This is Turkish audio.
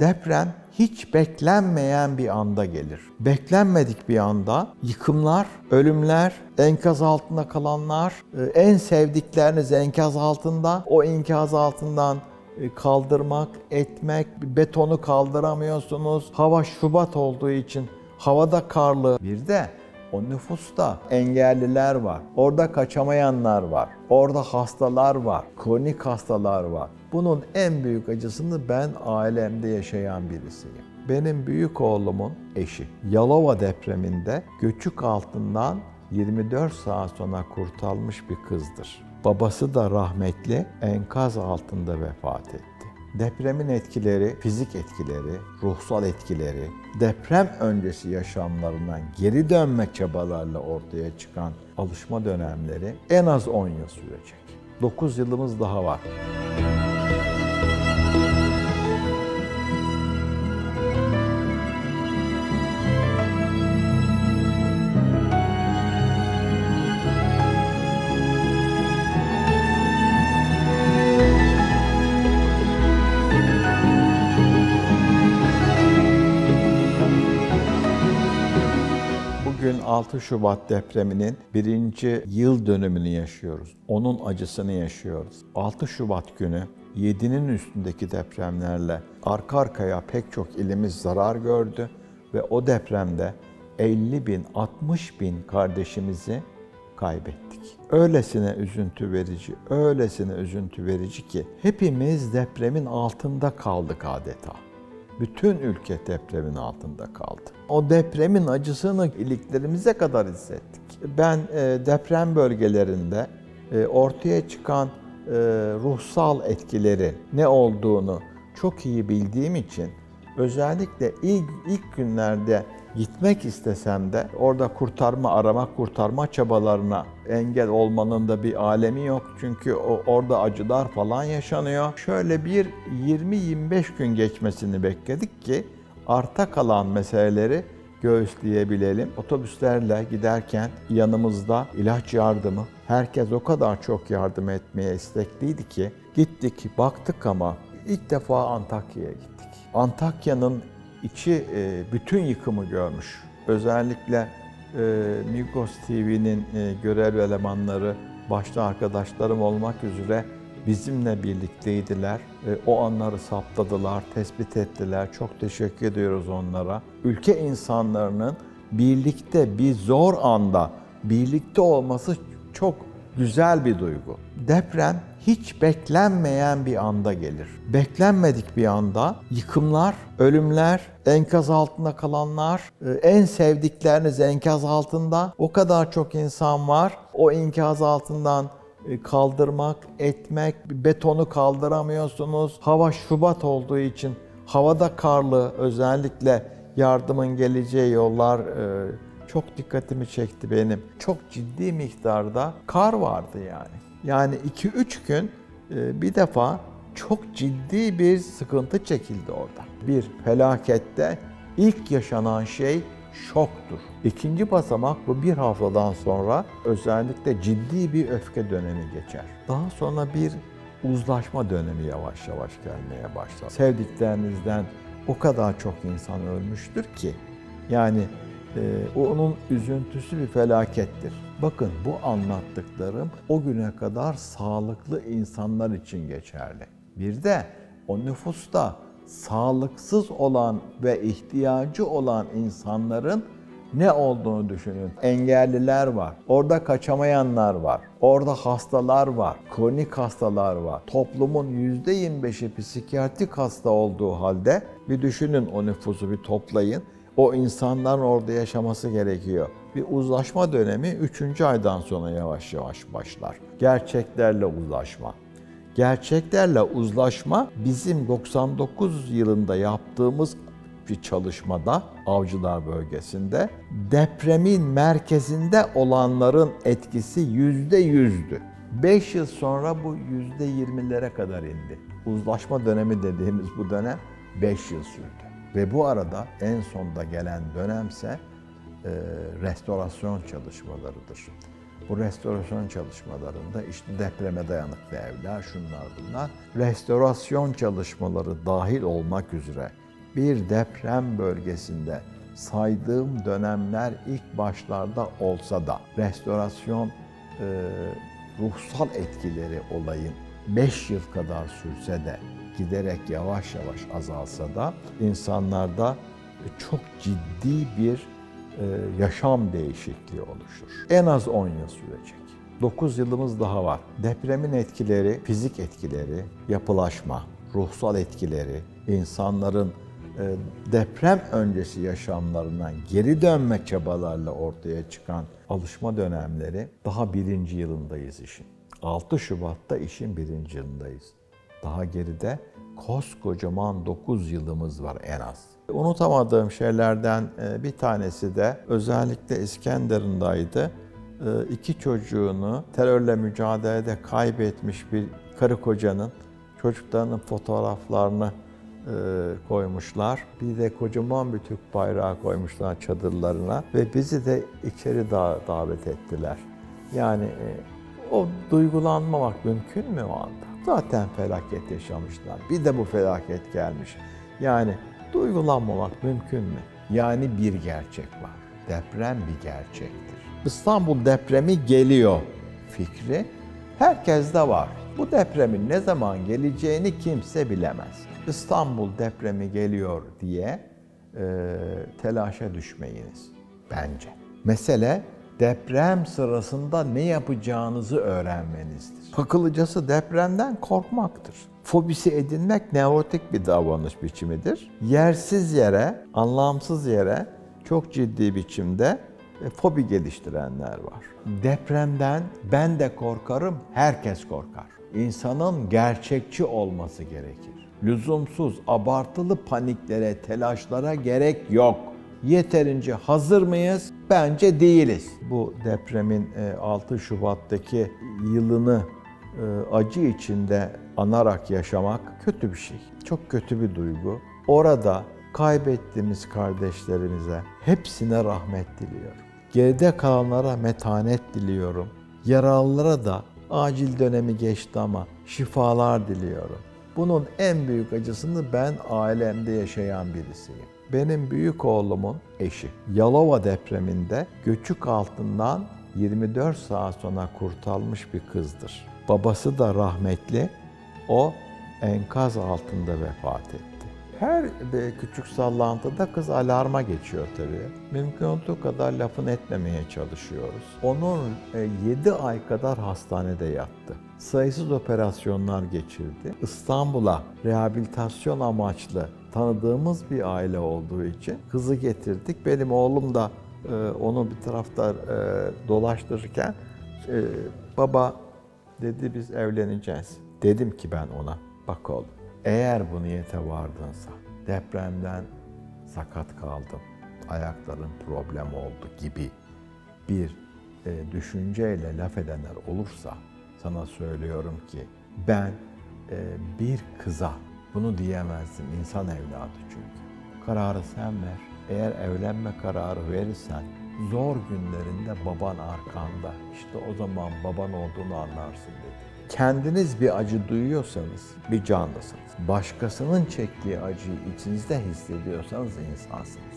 Deprem hiç beklenmeyen bir anda gelir. Beklenmedik bir anda yıkımlar, ölümler, enkaz altında kalanlar, e, en sevdikleriniz enkaz altında, o enkaz altından e, kaldırmak, etmek, betonu kaldıramıyorsunuz. Hava Şubat olduğu için havada karlı. Bir de o nüfusta engelliler var. Orada kaçamayanlar var. Orada hastalar var. Kronik hastalar var. Bunun en büyük acısını ben ailemde yaşayan birisiyim. Benim büyük oğlumun eşi Yalova depreminde göçük altından 24 saat sonra kurtarılmış bir kızdır. Babası da rahmetli enkaz altında vefat etti. Depremin etkileri, fizik etkileri, ruhsal etkileri, deprem öncesi yaşamlarından geri dönme çabalarla ortaya çıkan alışma dönemleri en az 10 yıl sürecek. 9 yılımız daha var. 6 Şubat depreminin birinci yıl dönümünü yaşıyoruz. Onun acısını yaşıyoruz. 6 Şubat günü 7'nin üstündeki depremlerle arka arkaya pek çok ilimiz zarar gördü ve o depremde 50 bin, 60 bin kardeşimizi kaybettik. Öylesine üzüntü verici, öylesine üzüntü verici ki hepimiz depremin altında kaldık adeta. Bütün ülke depremin altında kaldı. O depremin acısını iliklerimize kadar hissettik. Ben e, deprem bölgelerinde e, ortaya çıkan e, ruhsal etkileri ne olduğunu çok iyi bildiğim için özellikle ilk ilk günlerde gitmek istesem de orada kurtarma arama kurtarma çabalarına engel olmanın da bir alemi yok. Çünkü o, orada acılar falan yaşanıyor. Şöyle bir 20-25 gün geçmesini bekledik ki arta kalan meseleleri göğüsleyebilelim. Otobüslerle giderken yanımızda ilaç yardımı, herkes o kadar çok yardım etmeye istekliydi ki gittik baktık ama ilk defa Antakya'ya gittik. Antakya'nın içi e, bütün yıkımı görmüş. Özellikle e, Migros TV'nin e, görev elemanları, başta arkadaşlarım olmak üzere bizimle birlikteydiler. O anları saptadılar, tespit ettiler. Çok teşekkür ediyoruz onlara. Ülke insanlarının birlikte bir zor anda birlikte olması çok güzel bir duygu. Deprem hiç beklenmeyen bir anda gelir. Beklenmedik bir anda yıkımlar, ölümler, enkaz altında kalanlar, e, en sevdikleriniz enkaz altında. O kadar çok insan var. O enkaz altından e, kaldırmak, etmek, betonu kaldıramıyorsunuz. Hava Şubat olduğu için havada karlı özellikle yardımın geleceği yollar e, çok dikkatimi çekti benim. Çok ciddi miktarda kar vardı yani. Yani 2-3 gün e, bir defa çok ciddi bir sıkıntı çekildi orada. Bir felakette ilk yaşanan şey şoktur. İkinci basamak bu bir haftadan sonra özellikle ciddi bir öfke dönemi geçer. Daha sonra bir uzlaşma dönemi yavaş yavaş gelmeye başlar. Sevdiklerinizden o kadar çok insan ölmüştür ki yani onun üzüntüsü bir felakettir. Bakın bu anlattıklarım o güne kadar sağlıklı insanlar için geçerli. Bir de o nüfusta sağlıksız olan ve ihtiyacı olan insanların ne olduğunu düşünün. Engelliler var, orada kaçamayanlar var, orada hastalar var, kronik hastalar var. Toplumun %25'i psikiyatrik hasta olduğu halde bir düşünün o nüfusu bir toplayın o insanların orada yaşaması gerekiyor. Bir uzlaşma dönemi 3. aydan sonra yavaş yavaş başlar. Gerçeklerle uzlaşma. Gerçeklerle uzlaşma bizim 99 yılında yaptığımız bir çalışmada Avcılar bölgesinde depremin merkezinde olanların etkisi yüzde yüzdü. 5 yıl sonra bu yüzde yirmilere kadar indi. Uzlaşma dönemi dediğimiz bu dönem 5 yıl sürdü. Ve bu arada en sonda gelen dönemse e, restorasyon çalışmalarıdır. Bu restorasyon çalışmalarında işte depreme dayanıklı evler, şunlar bunlar. Restorasyon çalışmaları dahil olmak üzere bir deprem bölgesinde saydığım dönemler ilk başlarda olsa da restorasyon e, ruhsal etkileri olayın 5 yıl kadar sürse de giderek yavaş yavaş azalsa da insanlarda çok ciddi bir e, yaşam değişikliği oluşur. En az 10 yıl sürecek. 9 yılımız daha var. Depremin etkileri, fizik etkileri, yapılaşma, ruhsal etkileri, insanların e, deprem öncesi yaşamlarından geri dönme çabalarla ortaya çıkan alışma dönemleri daha birinci yılındayız işin. 6 Şubat'ta işin birinci yılındayız. Daha geride koskocaman 9 yılımız var en az. Unutamadığım şeylerden e, bir tanesi de özellikle İskenderun'daydı. E, İki çocuğunu terörle mücadelede kaybetmiş bir karı kocanın çocuklarının fotoğraflarını e, koymuşlar. Bir de kocaman bir Türk bayrağı koymuşlar çadırlarına ve bizi de içeri da davet ettiler. Yani o duygulanmamak mümkün mü o anda? Zaten felaket yaşamışlar. Bir de bu felaket gelmiş. Yani duygulanmamak mümkün mü? Yani bir gerçek var. Deprem bir gerçektir. İstanbul depremi geliyor fikri herkeste var. Bu depremin ne zaman geleceğini kimse bilemez. İstanbul depremi geliyor diye e, telaşa düşmeyiniz bence. Mesele deprem sırasında ne yapacağınızı öğrenmenizdir. Akıllıcası depremden korkmaktır. Fobisi edinmek nevrotik bir davranış biçimidir. Yersiz yere, anlamsız yere çok ciddi biçimde e, fobi geliştirenler var. Depremden ben de korkarım, herkes korkar. İnsanın gerçekçi olması gerekir. Lüzumsuz, abartılı paniklere, telaşlara gerek yok. Yeterince hazır mıyız? Bence değiliz. Bu depremin e, 6 Şubat'taki yılını e, acı içinde anarak yaşamak kötü bir şey. Çok kötü bir duygu. Orada kaybettiğimiz kardeşlerimize hepsine rahmet diliyorum. Geride kalanlara metanet diliyorum. Yaralılara da acil dönemi geçti ama şifalar diliyorum. Bunun en büyük acısını ben ailemde yaşayan birisiyim. Benim büyük oğlumun eşi Yalova depreminde göçük altından 24 saat sonra kurtarılmış bir kızdır. Babası da rahmetli. O enkaz altında vefat etti. Her bir küçük sallantıda kız alarma geçiyor tabii. Mümkün olduğu kadar lafını etmemeye çalışıyoruz. Onun 7 ay kadar hastanede yattı. Sayısız operasyonlar geçirdi. İstanbul'a rehabilitasyon amaçlı tanıdığımız bir aile olduğu için kızı getirdik. Benim oğlum da e, onu bir tarafta e, dolaştırırken e, baba dedi biz evleneceğiz. Dedim ki ben ona bak oğlum eğer bu niyete vardınsa depremden sakat kaldım, ayakların problem oldu gibi bir e, düşünceyle laf edenler olursa sana söylüyorum ki ben e, bir kıza bunu diyemezsin insan evladı çünkü. Kararı sen ver. Eğer evlenme kararı verirsen zor günlerinde baban arkanda. İşte o zaman baban olduğunu anlarsın dedi. Kendiniz bir acı duyuyorsanız bir canlısınız. Başkasının çektiği acıyı içinizde hissediyorsanız insansınız.